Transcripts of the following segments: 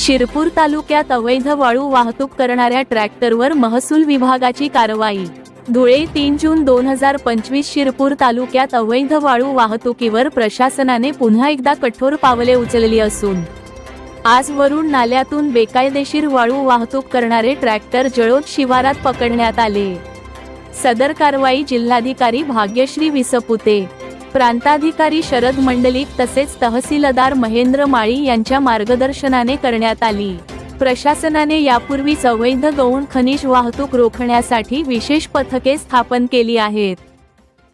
शिरपूर तालुक्यात अवैध वाळू वाहतूक करणाऱ्या ट्रॅक्टरवर महसूल विभागाची कारवाई. धुळे तीन जून दोन हजार पंचवीस शिरपूर तालुक्यात अवैध वाळू वाहतुकीवर प्रशासनाने पुन्हा एकदा कठोर पावले उचलली असून आज वरुण नाल्यातून बेकायदेशीर वाळू वाहतूक करणारे ट्रॅक्टर जळोद शिवारात पकडण्यात आले. सदर कारवाई जिल्हाधिकारी भाग्यश्री विसपुते प्रांताधिकारी शरद मंडलिक तसेच तहसीलदार महेंद्र माळी यांच्या मार्गदर्शनाने करण्यात आली. प्रशासनाने यापूर्वीच अवैध गौण खनिज वाहतूक रोखण्यासाठी विशेष पथके स्थापन केली आहेत.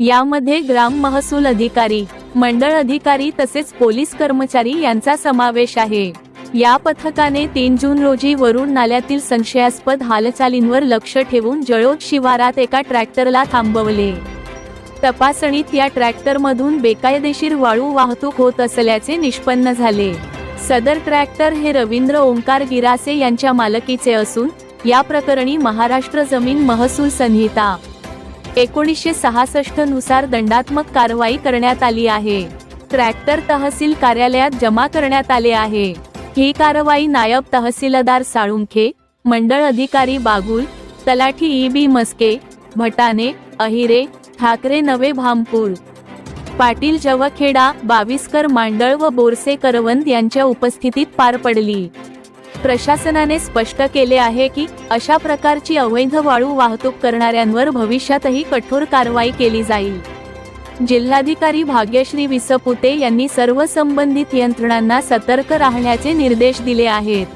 यामध्ये ग्राम महसूल अधिकारी मंडळ अधिकारी तसेच पोलीस कर्मचारी यांचा समावेश आहे. या पथकाने तीन जून रोजी वरुण नाल्यातील संशयास्पद हालचालींवर लक्ष ठेवून जळोद शिवारात एका ट्रॅक्टरला थांबवले. तपासणीत या ट्रॅक्टरमधून बेकायदेशीर वाळू वाहतूक होत असल्याचे निष्पन्न झाले. सदर ट्रॅक्टर हे रवींद्र ओंकार गिरासे यांच्या मालकीचे असून या प्रकरणी महाराष्ट्र जमीन महसूल संहिता एकोणीसशे सहासष्टनुसार दंडात्मक कारवाई करण्यात आली आहे. ट्रॅक्टर तहसील कार्यालयात जमा करण्यात आले आहे. ही कारवाई नायब तहसीलदार साळुंखे मंडळ अधिकारी बागुल तलाठी ई बी मस्के भटाने अहिरे ठाकरे नवे भामपूर. पाटील जवखेडा बाविस्कर मांडळ व बोरसे करवंद यांच्या उपस्थितीत पार पडली. प्रशासनाने स्पष्ट केले आहे की अशा प्रकारची अवैध वाळू वाहतूक करणाऱ्यांवर भविष्यातही कठोर कारवाई केली जाईल. जिल्हाधिकारी भाग्यश्री विसपुते यांनी सर्व संबंधित यंत्रणांना सतर्क राहण्याचे निर्देश दिले आहेत.